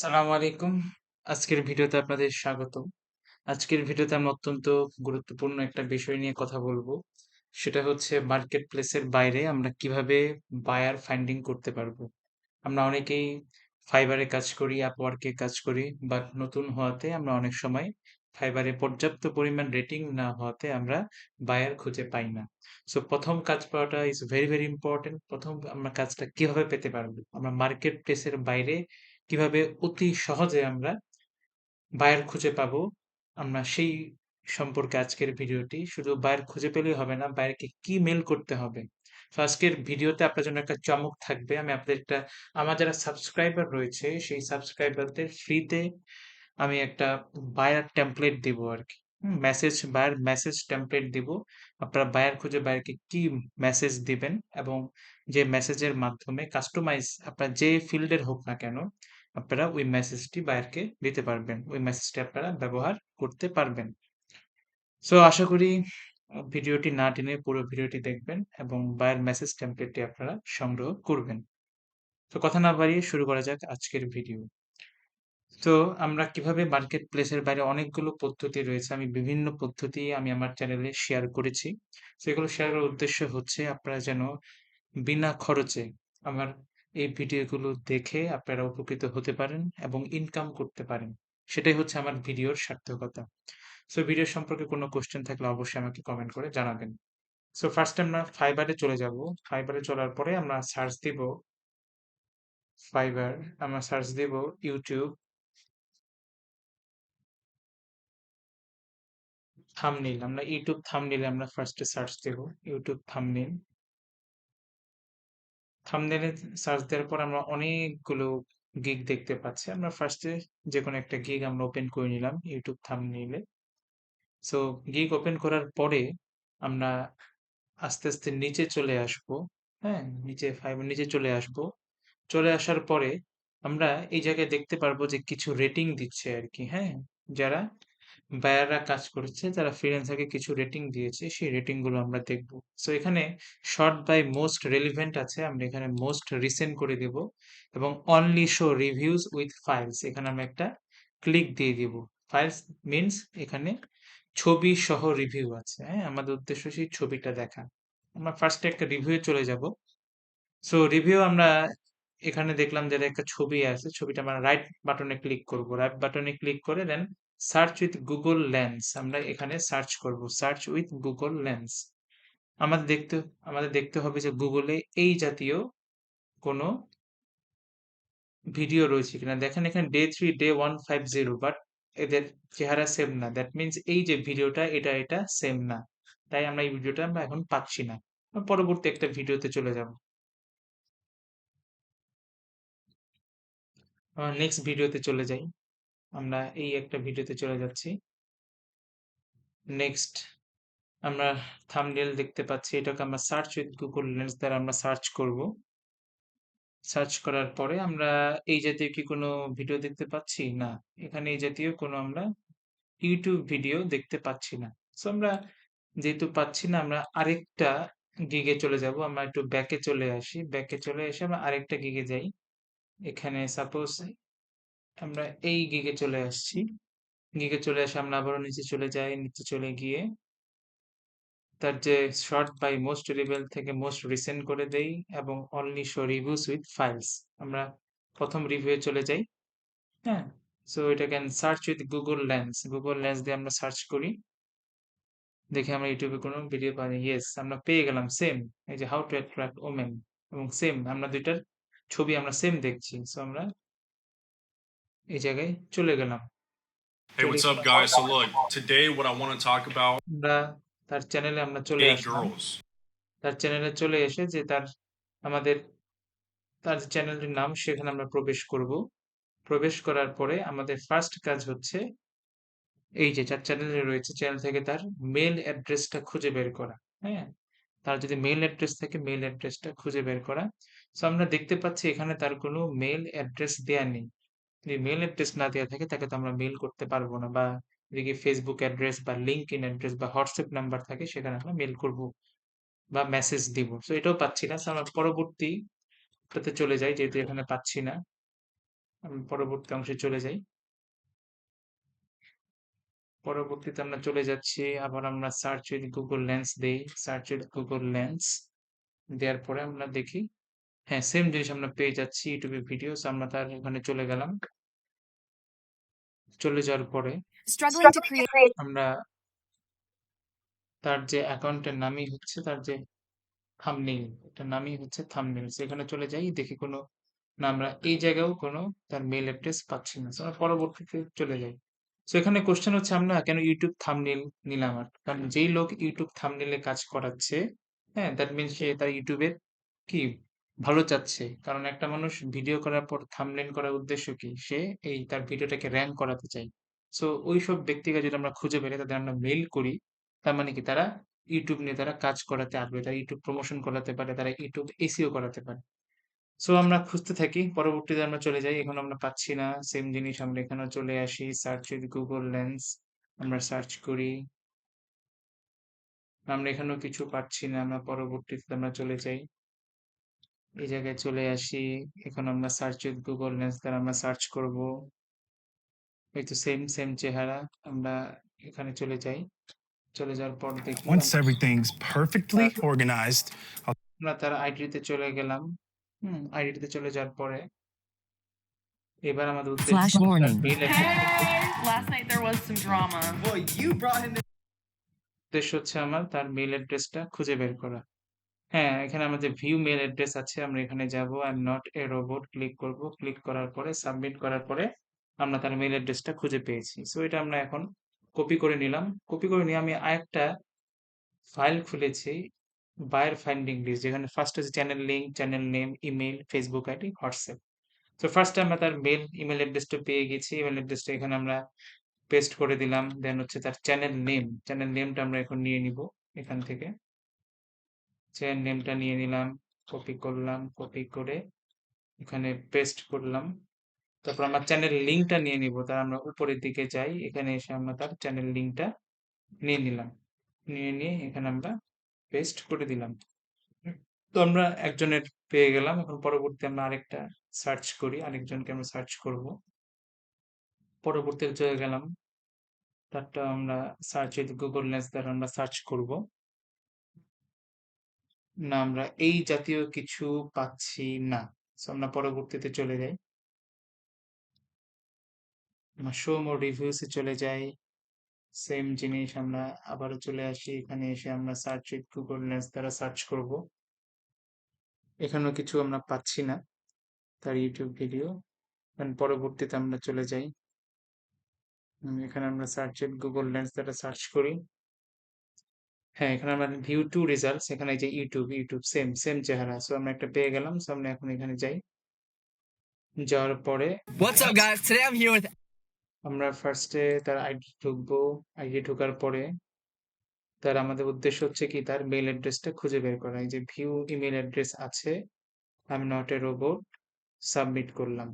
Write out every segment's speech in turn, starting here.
সালামু আলাইকুম। আজকের ভিডিওতে আপনাদের স্বাগতম। আজকের ভিডিওতে আমরা অত্যন্ত গুরুত্বপূর্ণ একটা বিষয় নিয়ে কথা বলব। সেটা হচ্ছে মার্কেট প্লেসের বাইরে আমরা কীভাবে বায়ার ফাইন্ডিং করতে পারব। আমরা অনেকেই এ কাজ করি, এ কাজ করি। বাট নতুন হওয়াতে আমরা অনেক সময় ফাইবারে পর্যাপ্ত পরিমাণ রেটিং না হওয়াতে আমরা বায়ার খুঁজে পাই না। সো প্রথম কাজ পাওয়াটা ইজ ভেরি, ভেরি ইম্পোর্টেন্ট। ১ম আমরা কাজটা কীভাবে পেতে পারব? আমরা মার্কেট প্লেসের বাইরে কীভাবে অতি সহজে আমরা বায়ার খুঁজে পাবো? আমরা সেই সম্পর্কে আজকের ভিডিওটি। শুধু বায়ার খুঁজে পেলেই হবে না, বায়ারকে কি মেল করতে হবে? সো আজকের ভিডিওতে আপনার জন্য একটা চমক থাকবে। আমি আপনাদের একটা আমার যারা সাবস্ক্রাইবার রয়েছে, সেই সাবস্ক্রাইবারদের ফ্রিতে আমি একটা বায়ার টেমপ্লেট দিবো আরকি। হুম? মেসেজ বায়ার মেসেজ টেমপ্লেট দিবো। আপনারা বায়ার খুঁজে বায়ারকে কি মেসেজ দিবেন এবং যে মেসেজের মাধ্যমে কাস্টমাইজ আপনার যে ফিল্ডের হোক না কেন, আপনারা ওই মেসেজটি বায়ারকে দিতে পারবেন। ওই মেসেজটি আপনারা ব্যবহার করতে পারবেন। সো আশা করি ভিডিওটি না টেনে পুরো ভিডিওটি দেখবেন এবং বায়ার মেসেজ টেমপ্লেটটি আপনারা সংগ্রহ করবেন। তো, কথা না বাড়িয়ে শুরু করা যাক আজকের ভিডিও। তো আমরা কীভাবে মার্কেট প্লেসের বাইরে অনেকগুলো পদ্ধতি রয়েছে। আমি বিভিন্ন পদ্ধতি আমি আমার চ্যানেলে শেয়ার করেছি। সেগুলো শেয়ার করার উদ্দেশ্য হচ্ছে আপনারা যেন বিনা খরচে আমার এই ভিডিওগুলো দেখে আপনারা উপকৃত হতে পারেন এবং ইনকাম করতে পারেন। সেটাই হচ্ছে আমার ভিডিওর সার্থকতা। সো ভিডিও সম্পর্কে কোনো কোশ্চেন থাকলে অবশ্যই আমাকে কমেন্ট করে জানাবেন। সো ফার্স্ট আমরা এ চলে যাব। এ চলার পরে আমরা সার্চ দিব ফাইবার আমরা সার্চ দিব YouTube থাম্বনেইল আমরা ইউটিউব থাম্বনেইল এ আমরা ফার্স্টে সার্চ দিব। YouTube thumbnail. থাম্বনেইল এ সার্চ দেওয়ার পর আমরা অনেকগুলো গিগ দেখতে পাচ্ছি। আমরা ফার্স্টে এ যেকোনো একটা গিগ আমরা ওপেন করে নিলাম YouTube thumbnail. So gig open করার পরে আমরা আস্তে, আস্তে নিচে চলে আসব। হ্যাঁ? নিচে Fiverr নিচে চলে আসব। চলে আসার পরে আমরা এই জায়গায় দেখতে পারব যে কিছু রেটিং দিচ্ছে আর কি হ্যাঁ? যারা বায়াররা কাজ করেছে, যারা ফ্রিল্যান্সারকে কিছু রেটিং দিয়েছে, সেই রেটিংগুলো আমরা দেখব। সো এখানে শর্ট বাই মোস্ট রেলেভেন্ট আছে। আমরা এখানে মোস্ট রিসেন্ট করে দিব এবং only show reviews with files এখানে আমরা একটা ক্লিক দিয়ে দিব। ফাইলস মিনস এখানে ছবি সহ রিভিউ আছে। হ্যাঁ? আমাদের উদ্দেশ্য সেই ছবিটা দেখা। আমরা ফার্স্ট একটা রিভিউ চলে যাব। সো রিভিউ আমরা এখানে দেখলাম যে একটা ছবি আছে। ছবিটা আমরা রাইট বাটনে ক্লিক করব। রাইট বাটনে ক্লিক করে দেন সার্চ উইথ গুগল লেন্স আমরা এখানে সার্চ করব। Search with Google lens. আমাদের দেখতে আমাদের দেখতে হবে যে গুগলে এই জাতীয় কোনো ভিডিও রয়েছে কিনা। দেখেন এখানে ডে থ্রি ডে 150 বাট এদের চেহারা সেম না। দ্যাট মিনস এই যে ভিডিওটা এটা, এটা সেম না। তাই আমরা এই ভিডিওটা আমরা এখন পাচ্ছি না। পরবর্তী একটা ভিডিওতে চলে যাব। নেক্সট ভিডিওতে চলে যাই। আমরা এই একটা ভিডিওতে চলে যাচ্ছি। নেক্সট আমরা থাম্বনেইল দেখতে পাচ্ছি। এটাকে আমরা সার্চ উইথ গুগল লেন্স দ্বারা আমরা সার্চ করব। সার্চ করার পরে আমরা এই জাতীয় কি কোনো ভিডিও দেখতে পাচ্ছি? না। এখানে এই জাতীয় কোনো আমরা ইউটিউব ভিডিও দেখতে পাচ্ছি না। সো আমরা যেহেতু পাচ্ছি না, আমরা আরেকটা গিগে চলে যাব। আমরা একটু ব্যাকে চলে আসি। ব্যাকে চলে এসে আমরা আরেকটা গিগে যাই। এখানে সাপোজ আমরা এই গিগে চলে আসছি। গিগে চলে আসে আমরা আবারও নিচে চলে যাই। নিচে চলে গিয়ে তার যে শর্ট বাই মোস্ট রিলেভেন্ট থেকে মোস্ট রিসেন্ট করে দেই এবং only show reviews with files আমরা প্রথম রিভিউ এ চলে যাই। হ্যাঁ? সো এটা can search with Google lens. Google lens দিয়ে আমরা সার্চ করি। দেখে আমরা ইউটিউবে কোনো ভিডিও পাই ইয়েস আমরা পেয়ে গেলাম সেম। এই যে হাউ টু অ্যাট্রাক্ট ওমেন এবং সেম আমরা দুইটার ছবি আমরা সেম দেখছি। সো আমরা এই জায়গায় চলে গেলাম। Hey, what's up, guys? So, look, today what I want to talk about আমরা তার চ্যানেলে আমরা চলে gay আসলাম। girls. তার চ্যানেলে চলে এসে যে তার আমাদের তার চ্যানেলটির নাম সেখানে আমরা প্রবেশ করব। প্রবেশ করার পরে আমাদের ফার্স্ট কাজ হচ্ছে এই যে যার চ্যানেলে রয়েছে চ্যানেল থেকে তার মেইল অ্যাড্রেসটা খুঁজে বের করা। হ্যাঁ? তার যদি মেইল অ্যাড্রেস থাকে মেইল অ্যাড্রেসটা খুঁজে বের করা। সো আমরা দেখতে পাচ্ছি এখানে তার কোনো মেইল অ্যাড্রেস দেয়া নেই। যদি মেইল অ্যাড্রেস না দেওয়া থাকে তাকে তো আমরা মেল করতে পারব না বা এদিকে ফেসবুক অ্যাড্রেস বা লিঙ্ক ইন অ্যাড্রেস বা হোয়াটসঅ্যাপ নাম্বার থাকে, সেখানে আমরা মেল করব বা মেসেজ দিব। সো এটাও পাচ্ছি না। আমরা পরবর্তীটাতে চলে যাই, যেহেতু এখানে পাচ্ছি না। আমি পরবর্তী অংশে চলে যাই। পরবর্তীতে আমরা চলে যাচ্ছি আবার আমরা সার্চ উইথ গুগল লেন্স দেই। সার্চ উইথ গুগল লেন্স দেওয়ার পরে আমরা দেখি হ্যাঁ, সেম জিনিস আমরা পেয়ে যাচ্ছি এ ভিডিওস আমরা তার ওখানে চলে গেলাম। চলে যাওয়ার পরে. আমরা তার যে অ্যাকাউন্টের নামই হচ্ছে তার যে থাম্বনেইল এটার নামই হচ্ছে থাম্বনেইল। সেখানে চলে যাই দেখি কোনো না আমরা এই জায়গায়ও কোনো তার মেইল অ্যাড্রেস পাচ্ছি না। আমরা পরবর্তীতে চলে যাই। সো এখানে কোয়েশ্চেন হচ্ছে আমরা কেন ইউটিউব থাম্বনেইল নিলাম আর? কারণ যেই লোক ইউটিউব থাম্বনেইল এ কাজ করাচ্ছে, হ্যাঁ? দ্যাট মিনস সে তার ইউটিউবের কি ভালো চাচ্ছে। কারণ একটা মানুষ ভিডিও করার পর থাম্বনেইল করার উদ্দেশ্য কি? সে এই তার ভিডিওটাকে র্যাঙ্ক করাতে চাই সো ওইসব ব্যক্তিকে যদি আমরা খুঁজে বের তাদের আমরা মেইল করি, তার মানে কি তারা ইউটিউব নিয়ে তারা কাজ করাতে আগ্রহী। তারা YouTube প্রমোশন করাতে পারে, তারা YouTube SEO করাতে পারে। সো আমরা খুঁজতে থাকি। পরবর্তীতে আমরা চলে যাই। এখন আমরা পাচ্ছি না। সেম জিনিস আমরা এখানেও চলে আসি। সার্চ উইথ গুগল লেন্স আমরা সার্চ করি। আমরা এখানেও কিছু পাচ্ছি না। আমরা পরবর্তীতে আমরা চলে যাই। এই জায়গায় চলে আসি। এখন আমরা সার্চ উইথ গুগল লেন্স দ্বারা আমরা সার্চ করব। এই তো সেম, সেম চেহারা। আমরা এখানে চলে যাই। চলে যাওয়ার পর দেখি Once everything's perfectly organized, আমরা তার আইডিতে চলে গেলাম। হুম, আইডিতে চলে যাওয়ার পরে এবার আমাদের উদ্দেশ্য address Hey, last night there was some drama. Boy, you brought him উদ্দেশ্য হচ্ছে আমার তার মেইল অ্যাড্রেসটা খুঁজে বের করা। হ্যাঁ, এখানে আমাদের ভিউ মেইল অ্যাড্রেস আছে। আমরা এখানে যাব। I not a robot click করব। ক্লিক করার পরে সাবমিট করার পরে আমরা তার মেইল অ্যাড্রেসটা খুঁজে পেয়েছি। সো এটা আমরা এখন কপি করে নিলাম। কপি করে নিয়ে আমি আরেকটা ফাইল খুলেছি বায়ার ফাইন্ডিং লিস্ট যেখানে ফার্স্ট আছে channel link, channel name, email, Facebook ID, WhatsApp. So first আমরা তার মেইল, ইমেইল অ্যাড্রেসটা পেয়ে গেছি। ইমেইল অ্যাড্রেসটা এখানে আমরা পেস্ট করে দিলাম। দেন হচ্ছে তার চ্যানেল নেম। চ্যানেল নেমটা আমরা এখন নিয়ে নিব এখান থেকে। চ্যানেল নেমটা নিয়ে নিলাম। কপি করলাম। কপি করে এখানে পেস্ট করলাম। তারপর আমরা চ্যানেল লিঙ্কটা নিয়ে নিব। তার আমরা উপরের দিকে যাই। এখানে এসে আমরা তার চ্যানেল লিঙ্কটা নিয়ে নিলাম। নিয়ে নিয়ে এখানে আমরা পেস্ট করে দিলাম। তো আমরা একজনের পেয়ে গেলাম। এখন পরবর্তী আমরা আরেকটা সার্চ করি। আরেকজনকে আমরা সার্চ করব। পরবর্তী চলে গেলাম। তারটা আমরা সার্চ উইথ গুগল লেন্স দ্বারা আমরা সার্চ করব। না, আমরা এই জাতীয় কিছু পাচ্ছি না। আমরা পরবর্তীতে চলে যাই। শো মোর রিভিউস চলে যাই। সেম জিনিস আমরা আবারও চলে আসি। এখানে এসে আমরা সার্চ উইথ গুগল লেন্স দ্বারা সার্চ করব। এখানেও কিছু আমরা পাচ্ছি না। তার ইউটিউব ভিডিও। পরবর্তীতে আমরা চলে যাই। এখানে আমরা সার্চ উইথ গুগল লেন্স দ্বারা সার্চ করি। হ্যাঁ, এখানে আমরা ভিউ টু রিজাল্টস এখানে এই যে ইউটিউব ইউটিউব সেম, সেম চেহারা। সো আমরা একটা পেয়ে গেলাম। সো আমরা এখন এখানে যাই। যাওয়ার পরে What's up, guys? Today I'm here with আমরা ফার্স্ট তার আইডি ঢুকবো। আইডি ঢোকার পরে তার আমাদের উদ্দেশ্য হচ্ছে কি তার মেইল অ্যাড্রেসটা খুঁজে বের করা। এই যে ভিউ ইমেল অ্যাড্রেস আছে। I am not a robot submit করলাম।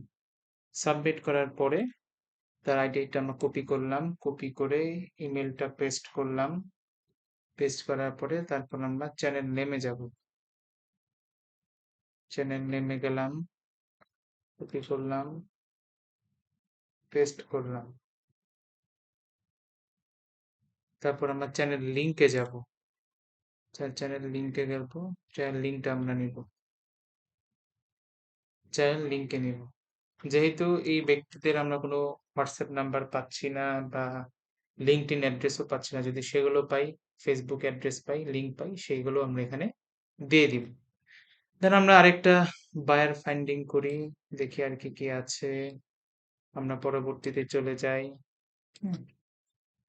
সাবমিট করার পরে তার আইডিটা আমরা কপি করলাম। কপি করে ইমেইলটা পেস্ট করলাম। পেস্ট করার পরে তারপর আমরা চ্যানেল নেমে যাব। চ্যানেল নেমে গেলাম। কপি করলাম। পেস্ট করলাম। তারপর আমরা চ্যানেল লিংকে যাব। চ্যানেল লিংকে গেব। চ্যানেল লিংকটা আমরা নিব। চ্যানেল লিংকে নিব। যেহেতু এই ব্যক্তিদের আমরা কোনো হোয়াটসঅ্যাপ নাম্বার পাচ্ছি না বা লিঙ্কড ইন অ্যাড্রেসও পাচ্ছি না। যদি সেগুলো পাই, ফেসবুক অ্যাড্রেস পাই, লিংক পাই সেইগুলো আমরা এখানে দিয়ে দিব। দেন আমরা আরেকটা বায়ার ফাইন্ডিং করি। দেখি আর কি, কি আছে। আমরা পরবর্তীতে চলে যাই।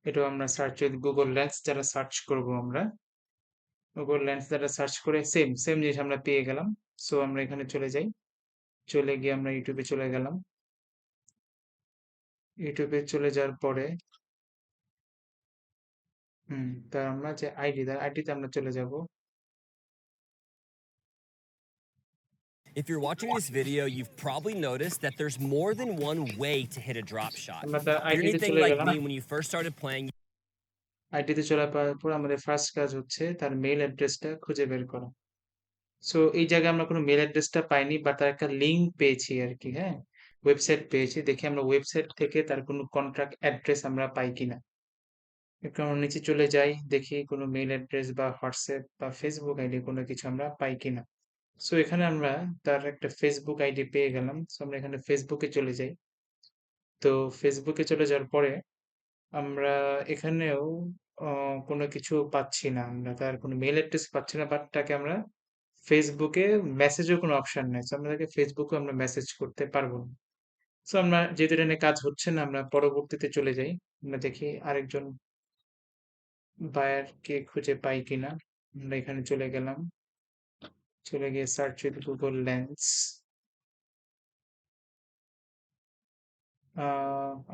এটাও আমরা সার্চ গুগল ল্যান্স দ্বারা সার্চ করব আমরা। গুগল ল্যান্স দ্বারা সার্চ করে সেম, সেম জিনিস আমরা পেয়ে গেলাম। সো আমরা এখানে চলে যাই। চলে গিয়ে আমরা ইউটিউবে চলে গেলাম। ইউটিউবে চলে যাওয়ার পরে হুম, তা আমরা যে আইডি আইডিতে আমরা চলে যাব। If you're watching this video, you've probably noticed that there's more than one way to hit a drop shot. আমরা তার If you're আইডিতে anything চলে like গেলাম। me, when you first started playing, আইডিতে চলে যাওয়ার পর আমাদের ফার্স্ট কাজ হচ্ছে তার মেইল অ্যাড্রেসটা খুঁজে বের করা। সো এই জায়গায় আমরা কোনো মেইল অ্যাড্রেসটা পাইনি বাট তার একটা লিঙ্ক পেয়েছি আরকি, হ্যাঁ? ওয়েবসাইট পেয়েছি। দেখি আমরা ওয়েবসাইট থেকে তার কোনো কন্ট্রাক্ট অ্যাড্রেস আমরা পাই কিনা। একটু আমরা নিচে চলে যাই, দেখি কোনো মেইল অ্যাড্রেস বা হোয়াটসঅ্যাপ বা ফেসবুক আইডি কোনো কিছু আমরা পাই কিনা। সো এখানে আমরা তার একটা ফেসবুক আইডি পেয়ে গেলাম। সো আমরা এখানে ফেসবুকে চলে যাই। তো ফেসবুকে চলে যাওয়ার পরে আমরা এখানেও কোনো কিছু পাচ্ছি না। আমরা তার কোনো মেইল অ্যাড্রেস পাচ্ছি না বাট তাকে আমরা ফেসবুকে মেসেজও কোনো অপশন নেই সো আমরা তাকে এও আমরা মেসেজ করতে পারব না। সো আমরা যেহেতু এটা নিয়ে কাজ হচ্ছে না আমরা পরবর্তীতে চলে যাই। আমরা দেখি আরেকজন বায়ারকে খুঁজে পাই কিনা। আমরা এখানে চলে গেলাম। চলে গিয়ে সার্চ উইথ গুগল লেন্স।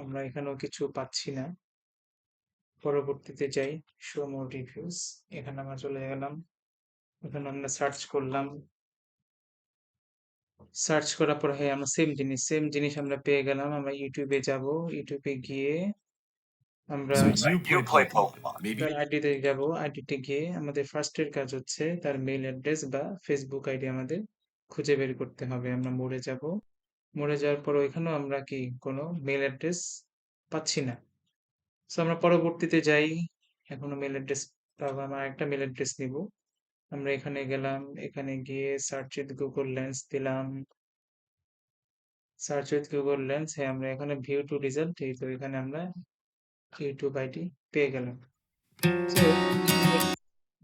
আমরা এখানেও কিছু পাচ্ছি না। পরবর্তীতে যাই শো মোর রিভিউস। এখানে আমরা চলে গেলাম। এখানে আমরা সার্চ করলাম। সার্চ করার পর হ্যাঁ, আমরা সেম জিনিস, সেম জিনিস আমরা পেয়ে গেলাম। আমরা ইউটিউবে যাব ইউটিউবে গিয়ে আমরা So you play Pokemon. তার আইডিতে যাব। আইডিতে গিয়ে আমাদের ফার্স্ট এর কাজ হচ্ছে তার মেইল অ্যাড্রেস বা Facebook আইডি আমাদের খুঁজে বের করতে হবে। আমরা মোড়ে যাব। মোড়ে যাওয়ার পর ওইখানেও আমরা কি কোনো মেইল অ্যাড্রেস পাচ্ছি না। সো আমরা পরবর্তীতে যাই। এখনও মেইল অ্যাড্রেস পাবো আমরা একটা মেইল অ্যাড্রেস নিবো। আমরা এখানে গেলাম। এখানে গিয়ে সার্চ উইথ গুগল লেন্স দিলাম। সার্চ উইথ গুগল লেন্স হ্যাঁ, আমরা এখানে ভিউ টু রিজাল্ট এই তো এখানে আমরা YouTube আইডি পেয়ে গেলাম।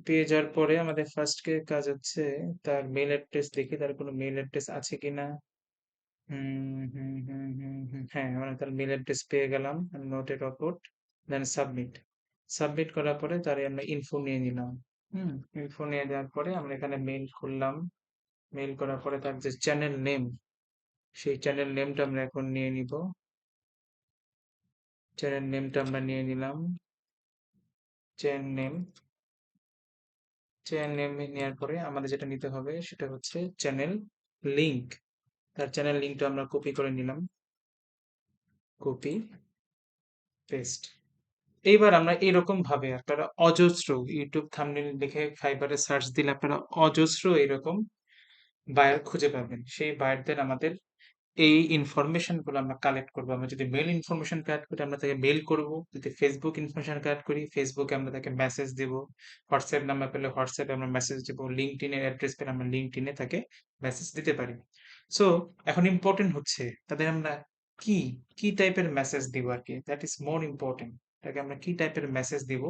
পেয়ে যাওয়ার পরে আমাদের ফার্স্ট কে কাজ হচ্ছে তার মেইল অ্যাড্রেস দেখি তার কোনো মেইল অ্যাড্রেস আছে কিনা। হ্যাঁ, আমরা তার মেইল অ্যাড্রেস পেয়ে গেলাম। Noted upload then submit. Submit করার পরে তার আমরা ইনফো নিয়ে নিলাম। হুম? ইনফো নিয়ে দেওয়ার পরে আমরা এখানে মেইল করলাম। মেইল করার পরে তার যে চ্যানেল নেম সেই চ্যানেল নেমটা আমরা এখন নিয়ে নিবো। চ্যানেল নেমটা আমরা নিয়ে নিলাম। Channel name. চ্যানেল নেম নেওয়ার পরে আমাদের যেটা নিতে হবে সেটা হচ্ছে চ্যানেল লিংক। তার চ্যানেল লিংকটা আমরা কপি করে নিলাম। Copy paste. এইবার আমরা এরকম ভাবে আপনারা অজস্র ইউটিউব থাম্বনেইল লিখে ফাইবারে সার্চ দিলে আপনারা অজস্র এরকম বায়ার খুঁজে পাবেন। সেই বায়ারদের আমাদের এই ইনফরমেশনগুলো আমরা কালেক্ট করব। আমরা যদি মেইল ইনফরমেশন কালেক্ট করি আমরা তাকে মেইল করব। যদি ফেসবুক ইনফরমেশন কালেক্ট করি ফেসবুকে আমরা তাকে মেসেজ দিবো। হোয়াটসঅ্যাপ নাম্বার পেলে হোয়াটসঅ্যাপে আমরা মেসেজ দিবো। LinkedIn এর অ্যাড্রেস পেলে আমরা LinkedIn এ তাকে মেসেজ দিতে পারি। সো এখন ইম্পর্টেন্ট হচ্ছে তাদের আমরা কি, কি টাইপের মেসেজ দিব আর কি দ্যাট ইস মোর ইম্পোর্টেন্ট। তাকে আমরা কি টাইপের মেসেজ দিব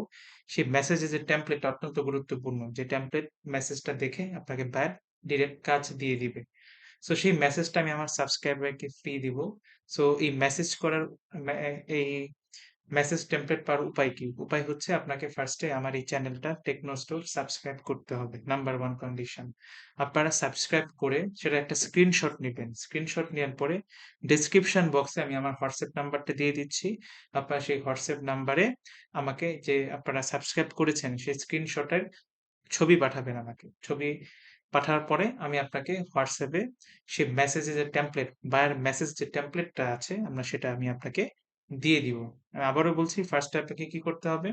সেই মেসেজের যে টেমপ্লেট অত্যন্ত গুরুত্বপূর্ণ। যে টেমপ্লেট মেসেজটা দেখে আপনাকে ব্যাড ডিরেক্ট কাজ দিয়ে দিবে। সো সেই মেসেজটা আমি আমার সাবস্ক্রাইবারকে ফ্রি দিব। সো এই মেসেজ করার এই মেসেজ টেমপ্লেট পাওয়ার উপায় কি? উপায় হচ্ছে আপনাকে ফার্স্ট আমার এই চ্যানেলটা টেকনো স্টোর সাবস্ক্রাইব করতে হবে। Number one condition. আপনারা সাবস্ক্রাইব করে সেটা একটা স্ক্রিনশট নেবেন স্ক্রিনশট নেওয়ার পরে ডেসক্রিপশন বক্সে আমি আমার হোয়াটসঅ্যাপ নাম্বারটা দিয়ে দিচ্ছি। আপনারা সেই হোয়াটসঅ্যাপ নাম্বারে আমাকে যে আপনারা সাবস্ক্রাইব করেছেন, সেই স্ক্রিনশটের ছবি পাঠাবেন আমাকে। ছবি পাঠানোর পরে আমি আপনাকে হোয়াটসঅ্যাপে এ সেই মেসেজের যে টেমপ্লেট বায়ার মেসেজ যে টেমপ্লেটটা আছে, আমরা সেটা আমি আপনাকে দিয়ে দিব। আমি আবারও বলছি ফার্স্ট আপনাকে কি করতে হবে?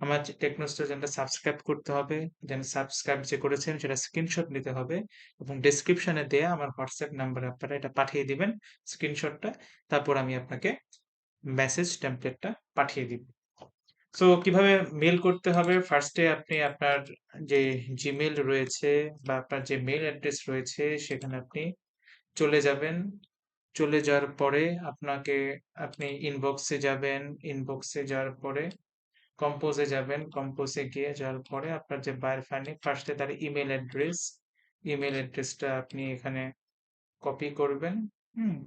আমার যে টেকনো স্টোর চ্যানেলটা সাবস্ক্রাইব করতে হবে। যেন সাবস্ক্রাইব যে করেছেন সেটা স্ক্রিনশট নিতে হবে এবং ডেসক্রিপশনে দেয়া আমার হোয়াটসঅ্যাপ নাম্বারে আপনারা এটা পাঠিয়ে দিবেন স্ক্রিনশটটা। তারপর আমি আপনাকে মেসেজ টেমপ্লেটটা পাঠিয়ে দিব। সো কীভাবে মেল করতে হবে? ফার্স্টে আপনি আপনার যে জিমেল রয়েছে বা আপনার যে মেল অ্যাড্রেস রয়েছে সেখানে আপনি চলে যাবেন। চলে যাওয়ার পরে আপনাকে আপনি ইনবক্সে যাবেন। ইনবক্সে যাওয়ার পরে কম্পোজে যাবেন। কম্পোজে গিয়ে যাওয়ার পরে আপনার যে বায়ার ফাইন্ডিং ফার্স্টে তার ইমেল অ্যাড্রেস, ইমেল অ্যাড্রেসটা আপনি এখানে কপি করবেন।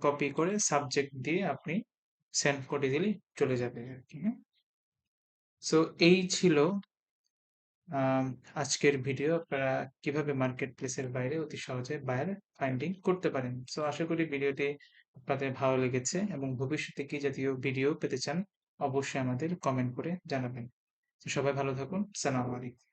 কপি করে সাবজেক্ট দিয়ে আপনি সেন্ড করে দিলেই চলে যাবে আর কি হুম? সো এই ছিল আজকের ভিডিও। আপনারা কীভাবে মার্কেট প্লেসের বাইরে অতি সহজে বায়ার ফাইন্ডিং করতে পারেন। সো আশা করি ভিডিওটি আপনাদের ভালো লেগেছে এবং ভবিষ্যতে কি জাতীয় ভিডিও পেতে চান, অবশ্যই আমাদের কমেন্ট করে জানাবেন। সবাই ভালো থাকুন। সালামু আলাইকুম।